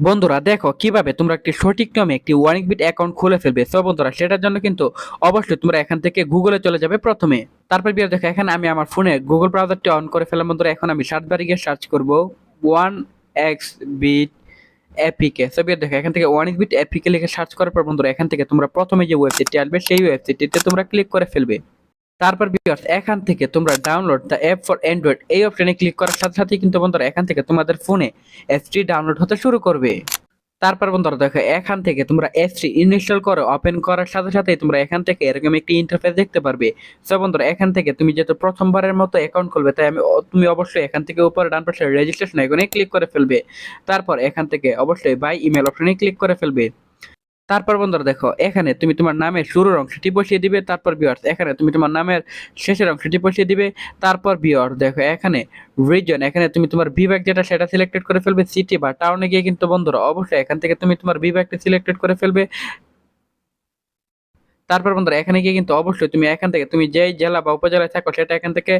বন্ধুরা, দেখো কীভাবে তোমরা একটি সঠিক নিয়মে একটি ওয়ানিং বিট অ্যাকাউন্ট খুলে ফেলবে। সো বন্ধুরা, সেটার জন্য কিন্তু অবশ্যই তোমরা এখান থেকে গুগলে চলে যাবে প্রথমে। তারপর বিয়ার দেখো, এখানে আমি আমার ফোনে গুগল ব্রাউজারটি অন করে ফেলাম বন্ধুরা, এখন আমি সার্চ বারে গিয়ে সার্চ করব one X bet APK so বিয়ার দেখো, এখান থেকে ওয়ান বিট এপিকে লিখে সার্চ করার পর, বন্ধুরা, এখান থেকে তোমরা প্রথমে যে ওয়েবসাইটটি আসবে, সেই ওয়েবসাইটটিতে তোমরা ক্লিক করে ফেলবে। তারপর বিয়ার্স এখান থেকে তোমরা download the app for Android এই অপশনে ক্লিক করার সাথে সাথেই কিন্তু বন্ধুরা এখান থেকে তোমাদের ফোনে অ্যাপসটি ডাউনলোড হতে শুরু করবে। তারপর বন্ধুরা দেখো, এখান থেকে তোমরা অ্যাপসটি ইনস্টল করে ওপেন করার সাথে সাথেই তোমরা এখান থেকে এরকম একটি ইন্টারফেস দেখতে পারবে। সো বন্ধুরা, এখান থেকে তুমি যেহেতু প্রথমবারের মতো অ্যাকাউন্ট খুলবে, তাই আমি তুমি অবশ্যই এখান থেকে উপরে ডান পাশে রেজিস্ট্রেশন আইকনে ক্লিক করে ফেলবে। তারপর এখান থেকে অবশ্যই বাই ইমেল অপশনে ক্লিক করে ফেলবে। তারপর বন্ধুরা দেখো, এখানে তুমি তোমার নামের শুরুর অংশটি বসিয়ে দিবে, তারপর বিয়ার্স এখানে তুমি তোমার নামের শেষের অংশটি বসিয়ে দিবে, তারপর বিয়ার দেখো, এখানে রিজন এখানে তুমি তোমার বিভাগ যেটা সেটা সিলেক্টেড করে ফেলবে সিটি বা টাউনে গিয়ে কিন্তু বন্ধুরা অবশ্যই এখান থেকে তুমি তোমার বিভাগটি সিলেক্টেড করে ফেলবে। তারপর বন্ধুরা, এখানে গিয়ে কিন্তু অবশ্যই তুমি এখান থেকে, তুমি যেই জেলা বা উপজেলায় থাকো, সেটা এখান থেকে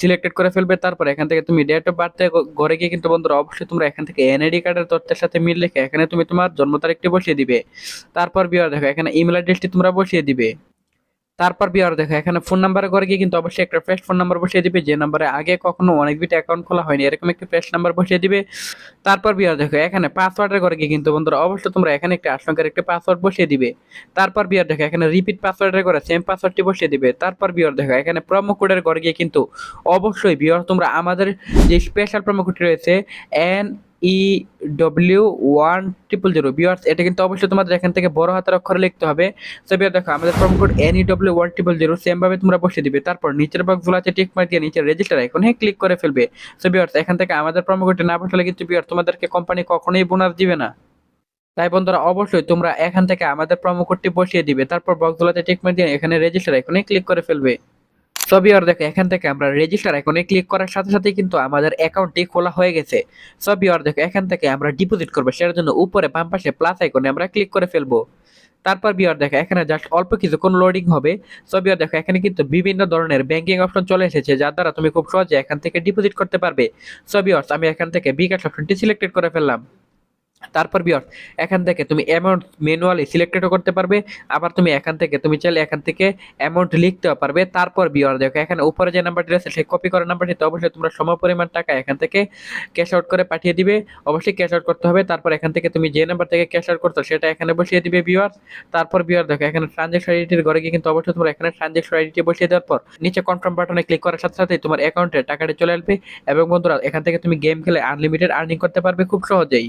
সিলেক্টেড করে ফেলবে। তারপর এখান থেকে তুমি ডেট অফ বার্থে ঘরে গিয়ে কিন্তু বন্ধুরা অবশ্যই তোমরা এখান থেকে এনআইডি কার্ডের তথ্যের সাথে মিল রেখে এখানে তুমি তোমার জন্ম তারিখটি বসিয়ে দিবে। তারপর বিয়ার দেখো, এখানে ইমেল অ্যাড্রেসটি তোমরা বসিয়ে দিবে। তারপর বিয়ার দেখো, এখানে ফোন নাম্বারে করে গিয়ে কিন্তু অবশ্যই একটা ফ্রেশ ফোন নাম্বার বসিয়ে দিবে। যে নাম্বারে আগে কখনো অনেক বিট অ্যাকাউন্ট খোলা হয়নি, এরকম একটি ফ্রেশ নাম্বার বসিয়ে দিবে। তারপর বিয়ার দেখো, এখানে পাসওয়ার্ডের করে গিয়ে কিন্তু বন্ধুরা অবশ্যই তোমরা এখানে একটা আশঙ্কার একটি পাসওয়ার্ড বসিয়ে দিবে। তারপর বিয়ার দেখো, এখানে রিপিট পাসওয়ার্ডের করে সেম পাসওয়ার্ডটি বসিয়ে দিবে। তারপর বিয়ার দেখো, এখানে প্রোমো কোডের করে গিয়ে কিন্তু অবশ্যই বিয়ার তোমরা আমাদের যে স্পেশাল প্রোমো কোডটি রয়েছে N E W one triple zero viewers এটা কিন্তু অবশ্যই তোমাদের এখান থেকে বড় হাতের অক্ষরে লিখতে হবে। তো বিয়ার দেখো, আমাদের promo code N E W one triple zero same ভাবে তোমরা বসিয়ে দিবে। তারপর নিচের বক্সগুলো আছে টিক মার দিয়ে নিচে রেজিস্টার আইকনে ক্লিক করে ফেলবে। তো বিয়ার্স এখান থেকে আমাদের প্রোমো কোডটা না বসালে কিন্তু বিয়ার তোমাদেরকে কোম্পানি কখনোই বোনাস দিবে না। তাই বন্ধুরা, অবশ্যই তোমরা এখান থেকে আমাদের প্রোমো কোডটি বসিয়ে দিবে। তারপর বক্সগুলোতে টিক মার দিয়ে এখানে রেজিস্টার আইকনে ক্লিক করে ফেলবে। সবই আর দেখো, এখান থেকে আমরা রেজিস্টার আইকনে ক্লিক করার সাথে সাথে কিন্তু আমাদের অ্যাকাউন্টটি খোলা হয়ে গেছে। সবই আর দেখো, এখান থেকে আমরা ডিপোজিট করব, সেটার জন্য উপরে বাম পাশে প্লাস আইকনে আমরা ক্লিক করে ফেলব। তারপর বিয়ার দেখো, এখানে জাস্ট অল্প কিছুক্ষণ লোডিং হবে। সো বিয়ার দেখো, এখানে কিন্তু বিভিন্ন ধরনের ব্যাংকিং অপশন চলে এসেছে, যার দ্বারা তুমি খুব সহজে এখান থেকে ডিপোজিট করতে পারবে। সো আমি এখান থেকে বিকাশ অপশনটি সিলেক্টেড করে ফেললাম। তারপর বিয়ার, এখান থেকে তুমি অ্যামাউন্ট ম্যানুয়ালি সিলেক্টেডও করতে পারবে, আবার তুমি এখান থেকে, তুমি চাইলে এখান থেকে অ্যামাউন্ট লিখতেও পারবে। তারপর বিয়ার, দেখো, এখানে উপরে যে নাম্বারটি রয়েছে, সেই কপি করা নাম্বারটিতে অবশ্যই তোমরা সম পরিমাণ টাকা এখান থেকে ক্যাশ আউট করে পাঠিয়ে দিবে। অবশ্যই ক্যাশ আউট করতে হবে। তারপর এখান থেকে তুমি যে নাম্বার থেকে ক্যাশ আউট করতো সেটা এখানে বসিয়ে দিবে বিয়ার। তারপর বিয়ার, দেখো, এখানে ট্রানজ্যাকশন আইডিটির ঘরে গিয়ে কিন্তু অবশ্যই তোমরা এখানে ট্রানজ্যাকশন আইডিটি বসিয়ে দেওয়ার পর, নিচে কনফার্ম বাটনে ক্লিক করার সাথে সাথে তোমার অ্যাকাউন্টে টাকাটি চলে আসবে। এবং বন্ধুরা, এখান থেকে তুমি গেম খেলে আনলিমিটেড আর্নিং করতে পারবে খুব সহজেই।